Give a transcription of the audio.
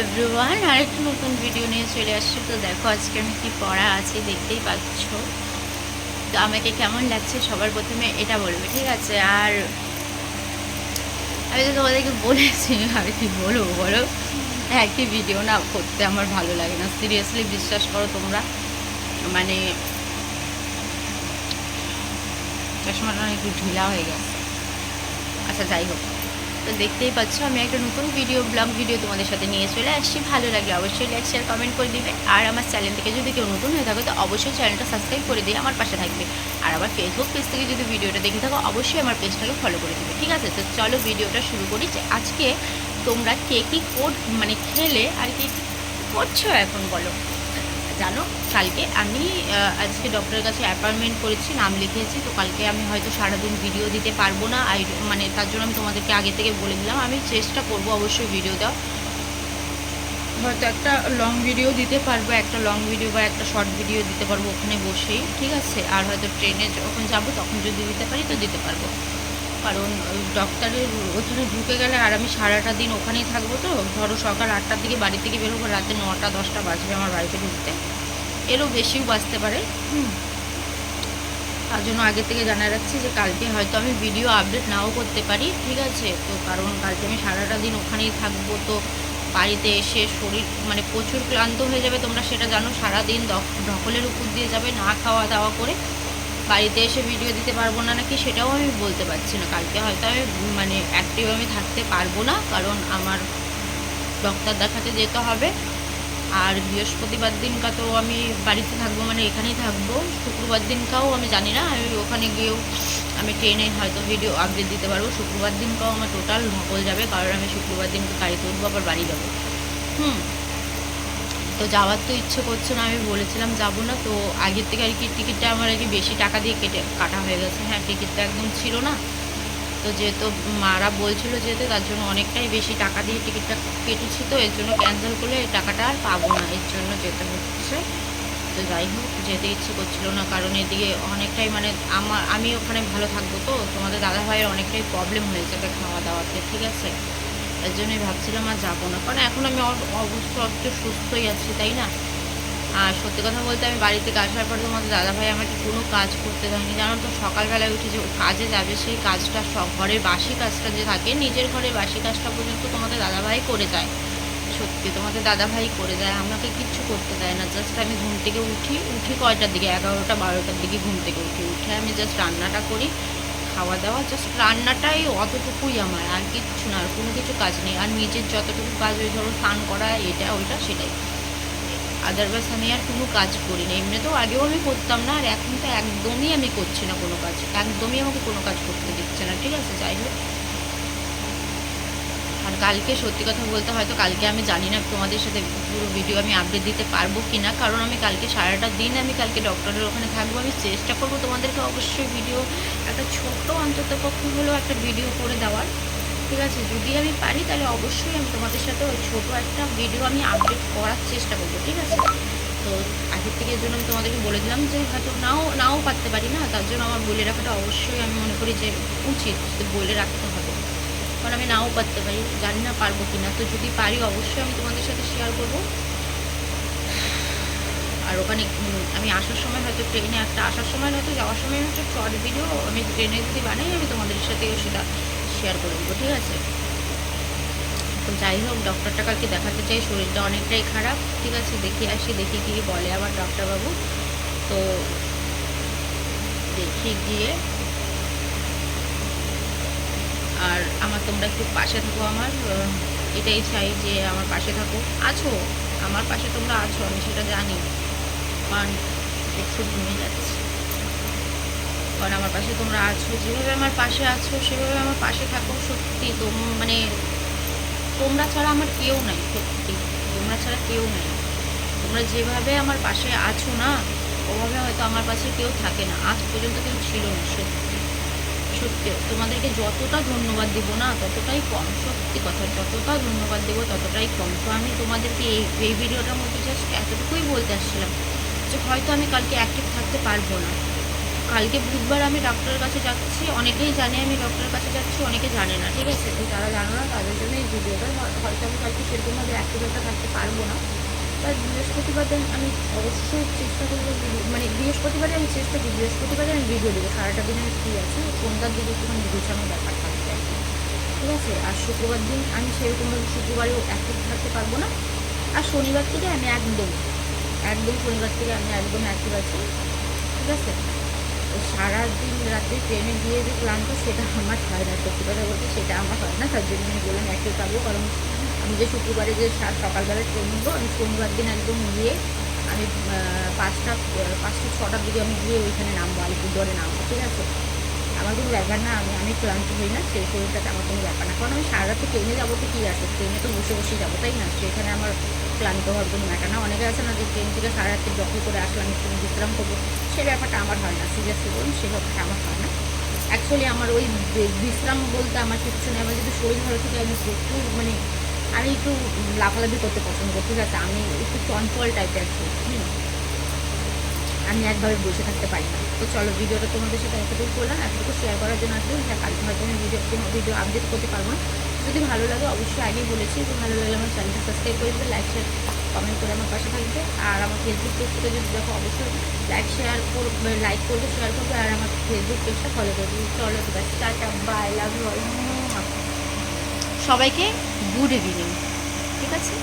Everyone আরেকটা নতুন video নিয়ে চলে আসছি। তো দেখো, আজকে আমি কি পড়া আছে দেখতেই পাচ্ছ। তো আমাকে কেমন লাগছে সবার প্রথমে এটা বলবে, ঠিক আছে? আর আমি তো তোমাদেরকে বলেছি আর কি বলব বলো? একই ভিডিও না, করতে আমার ভালো লাগে না। সিরিয়াসলি বিশ্বাস করো তোমরা। মানে চশমাটা একটু ঢিলা হয়ে গেছে। আচ্ছা যাই হোক। তো দেখতেই পাচ্ছ, আমি একটা নতুন ভিডিও ব্লগ ভিডিও তোমাদের সাথে নিয়ে চলে আসছি। ভালো লাগলে অবশ্যই লাইক শেয়ার কমেন্ট করে দিবে। আর আমার চ্যানেল থেকে যদি কেউ নতুন হয়ে থাকো, তো অবশ্যই চ্যানেলটা সাবস্ক্রাইব করে দিয়ে আমার পাশে থাকবে। আর আমার ফেসবুক পেজ থেকে যদি ভিডিওটা দেখে থাকো, অবশ্যই আমার পেজটাকে ফলো করে দিবে। ঠিক আছে? তো চলো ভিডিওটা শুরু করি যে আজকে তোমরা কে কী কোড মানে খেলে আর কি করছ এখন বলো। জানো, কালকে আমি আজকে ডক্টরের কাছে অ্যাপয়েন্টমেন্ট করেছি, নাম লিখিয়েছি তো কালকে আমি হয়তো সারাদিন ভিডিও দিতে পারব না আই মানে তার জন্য আমি তোমাদেরকে আগে থেকে বলে দিলাম, আমি চেষ্টা করব অবশ্যই ভিডিও দেওয়া হয়তো একটা লং ভিডিও দিতে পারব, একটা লং ভিডিও বা একটা শর্ট ভিডিও দিতে পারব ওখানে বসেই, ঠিক আছে? আর হয়তো ট্রেনে যখন যাব, তখন যদি দিতে পারি, তো দিতে পারব। কারণ ডক্টরের ওখানে ঢুকে গেলে আর আমি সারাটা দিন ওখানেই থাকব তো। ধরো সকাল আটটার দিকে বাড়ি থেকে বেরোবো, রাতে নটা, দশটা বাজবে আমার বাড়িতে ঢুকতে। এরও বেশিও বাঁচতে পারে। তার জন্য আগে থেকে জানা রাখছি যে কালকে হয়তো আমি ভিডিও আপডেট নাও করতে পারি, ঠিক আছে? তো কারণ কালকে আমি সারাটা দিন ওখানেই থাকব তো বাড়িতে এসে শরীর মানে প্রচুর ক্লান্ত হয়ে যাবে তোমরা সেটা জানো। সারাদিন ঢকলের উপর দিয়ে যাবে না খাওয়া দাওয়া করে। বাড়িতে এসে ভিডিও দিতে পারব না নাকি সেটাও আমি বলতে পারছি না। কালকে হয়তো আমি মানে অ্যাক্টিভ আমি থাকতে পারব না, কারণ আমার ডক্টর দেখাতে যেতে হবে। আর বৃহস্পতিবার দিনকা তো আমি বাড়িতে থাকব মানে এখানেই থাকব। শুক্রবার দিনকাও আমি জানি না, আমি ওখানে গিয়েও আমি ট্রেনে হয়তো ভিডিও আপডেট দিতে পারব। শুক্রবার দিনকাও আমার টোটাল ধকল যাবে, কারণ আমি শুক্রবার দিনকে গাড়িতে উঠবো, আবার বাড়ি যাব। হুম। তো যাওয়ার তো ইচ্ছে করছে না, আমি বলেছিলাম যাব না, তো আগের থেকে আর কি টিকিটটা আমার আর কি বেশি টাকা দিয়ে কেটে কাটা হয়ে গেছে। হ্যাঁ টিকিটটা একদম ছিল না। তো যেহেতু মারা বলছিল যেহেতু, তার জন্য অনেকটাই বেশি টাকা দিয়ে টিকিটটা কেটেছি, তো এর জন্য ক্যান্সেল করলে এই টাকাটা আর পাবো না, এর জন্য যেতে হচ্ছে। তো যাই হোক, যেতে ইচ্ছে করছিল না, কারণ এদিকে অনেকটাই মানে আমার, আমি ওখানে ভালো থাকব তো, তোমাদের দাদা ভাইয়ের অনেকটাই প্রবলেম হয়ে যাবে খাওয়া দাওয়াতে ঠিক আছে? এর জন্যই ভাবছিলাম আর যাব না। কারণ এখন আমি অবশ্য অত সুস্থই আছি, তাই না? আর সত্যি কথা বলতে আমি বাড়ি থেকে আসার পর তোমাদের দাদাভাই আমাকে কোনো কাজ করতে দেয়নি। জানো তো, সকালবেলায় উঠে যে কাজে যাবে, সেই কাজটা সব ঘরের বাসি কাজটা যে থাকে, নিজের ঘরের বাসি কাজটা পর্যন্ত তোমাদের দাদাভাই করে যায় সত্যি, তোমাদের দাদাভাই করে দেয়, আমাকে কিচ্ছু করতে দেয় না। জাস্ট আমি ঘুম থেকে উঠি উঠি কয়টার দিকে? এগারোটা, বারোটার দিকে ঘুম থেকে উঠি। উঠে আমি জাস্ট রান্নাটা করি খাওয়া দাওয়া জাস্ট রান্নাটাই অতটুকুই আমার, আর কিচ্ছু না, আর কোনো কিছু কাজ নেই। আর নিজের যতটুকু কাজ ওই ধরো স্নান করা, এটা, ওইটা, সেটাই। আদারওয়াইজ আমি আর কোনো কাজ করি না এমনিতেও আগেও আমি করতাম না, আর এখন তো একদমই আমি করছি না কোনো কাজ। একদমই আমাকে কোনো কাজ করতে দিচ্ছে না, ঠিক আছে? যাই হোক। আর কালকে সত্যি কথা বলতে হয়তো কালকে আমি জানি না তোমাদের সাথে পুরো ভিডিও আমি আপডেট দিতে পারব কি না কারণ আমি কালকে সারাটা দিন আমি কালকে ডক্টরের ওখানে থাকব। আমি চেষ্টা করব তোমাদেরকে অবশ্যই ভিডিও একটা ছোট্ট অন্তত পক্ষে হলেও একটা ভিডিও করে দেওয়ার। ঠিক আছে? যদি আমি পারি, তাহলে অবশ্যই আমি তোমাদের সাথে ওই ছোটো একটা ভিডিও আমি আপডেট করার চেষ্টা করব, ঠিক আছে? তো আগের থেকে জন্য আমি তোমাদেরকে বলে দিলাম যে হয়তো নাও নাও পারতে পারি না, তার জন্য আমার বলে রাখাটা অবশ্যই আমি মনে করি যে উচিত বলে রাখতে হবে। কারণ আমি নাও পারতে পারি, জানি না পারব কি না তো যদি পারি, অবশ্যই আমি তোমাদের সাথে শেয়ার করব। আর ওখানে আমি আসার সময় হয়তো ট্রেনে একটা আসার সময় হয়তো যাওয়ার সময় হয়তো শর্ট ভিডিও আমি ট্রেনে যদি বানাই, আমি তোমাদের সাথেও সেটা শেয়ার করে দেবো, ঠিক আছে? তো যাই হোক ডক্টরটা কালকে দেখাতে চাই, শরীরটা অনেকটাই খারাপ, ঠিক আছে? দেখি আসি, দেখি কী বলে আবার ডক্টরবাবু তো দেখি গিয়ে। আর আমার তোমরা একটু পাশে থাকো আমার এটাই চাই যে আমার পাশে থাকো। আছো? আমার পাশে তোমরা আছো, আমি সেটা জানি। কারণ একটু ঘুমিয়ে যাচ্ছে। কারণ আমার পাশে তোমরা আছো, যেভাবে আমার পাশে আছো, সেভাবে আমার পাশে থাকো সত্যি। তোম মানে তোমরা ছাড়া আমার কেউ নাই সত্যি। তোমরা ছাড়া কেউ নাই। তোমরা যেভাবে আমার পাশে আছো না, ওভাবে হয়তো আমার পাশে কেউ থাকে না। আজ পর্যন্ত কেউ ছিল না, সত্যি। সত্যি, তোমাদেরকে যতটা ধন্যবাদ দিব না, ততটাই কম। সত্যি কথা, যতটা ধন্যবাদ দেবো, ততটাই কম। তো আমি তোমাদেরকে এই এই ভিডিওটার মধ্যে জাস্ট এতটুকুই বলতে আসছিলাম। যে হয়তো আমি কালকে অ্যাক্টিভ থাকতে পারব না। কালকে বুধবার আমি ডক্টরের কাছে যাচ্ছি, অনেকেই জানে আমি ডক্টরের কাছে যাচ্ছি, অনেকে জানে না, ঠিক আছে? তো যারা জানো না, তাদের জন্য এই ভিডিওটা হয়তো আমি কালকে সেরকমভাবে অ্যাক্টিভেটা থাকতে পারব না। তার বৃহস্পতিবার আমি অবশ্যই চেষ্টা করব মানে বৃহস্পতিবারে আমি চেষ্টা করি, বৃহস্পতিবারে আমি ভিডিও দেবো। সারাটা দিন আমি ফ্রি আছি সন্ধ্যার দিকে একটুখানি গুছানোর ব্যাপার থাকবে ঠিক আছে? আর শুক্রবার দিন আমি সেরকমভাবে শুক্রবারেও অ্যাক্টিভ থাকতে পারব না। আর শনিবার থেকে আমি একদম একদম শনিবার থেকে আমি একদম অ্যাক্টিভ আছি, ঠিক আছে? সারাদিন রাতে ট্রেনে গিয়ে যে ক্লান্ত, সেটা আমার হয় না, সত্যি কথা বলতে সেটা আমার হয় না, তার জন্য আমি বললাম অ্যাক্টিভ থাকব কারণ আমি যে শুক্রবারে যে সাত সকালবেলা ট্রেন নিবো, আমি শনিবার দিন একদম গিয়ে আমি পাঁচটা পাঁচটা, ছটার দিকে আমি গিয়ে ওইখানে নামবো, আলিপুরদুয়ারে নামবো, ঠিক আছে? আমার কোনো ব্যাপার না, আমি আমি ক্লান্ত হই না, সেই শরীরটাতে আমার কোনো ব্যাপার না। কারণ আমি সারা রাতে ট্রেনে যাব তো কী আছে? ট্রেনে তো বসে বসে যাব, তাই না? সেখানে আমার ক্লান্ত হওয়ার কোনো ব্যাপার না। অনেকে আছে না যে ট্রেন থেকে সারা রাত্রে যখন করে আসলাম একটু বিশ্রাম করব, সে ব্যাপারটা আমার হয় না, সিরিয়াসলি বলুন সেই ব্যাপারটা আমার হয় না। অ্যাকচুয়ালি আমার ওই বিশ্রাম বলতে আমার কিচ্ছু নেই, আমার যদি শরীর ভালো থাকে, আমি প্রচুর মানে আমি একটু লাফালাফি করতে পছন্দ করি। ঠিক আছে, আমি একটু চঞ্চল টাইপের একটু হুম। আমি একভাবে বসে থাকতে পারি না। তো চলো, ভিডিওটা তোমাদের সাথে এতটুকু করলাম। এতটুকু শেয়ার করার জন্য আসলে হ্যাঁ কালকে হয়তো আমি ভিডিও কোনো ভিডিও আপডেট করতে পারব না। যদি ভালো লাগে, অবশ্যই আগেই বলেছি যে ভালো লাগলে আমার চ্যানেলটা সাবস্ক্রাইব করে দেবে লাইক শেয়ার কমেন্ট করে আমার পাশে থাকবে। আর আমার ফেসবুক পেজ যদি দেখো, অবশ্যই লাইক শেয়ার করবে লাইক করবে শেয়ার করবে, আর আমার ফেসবুক পেজটা ফলো করবে। চলো তো টাটা বাই লাভ ইউ সবাইকে গুড ইভিনিং ঠিক আছে?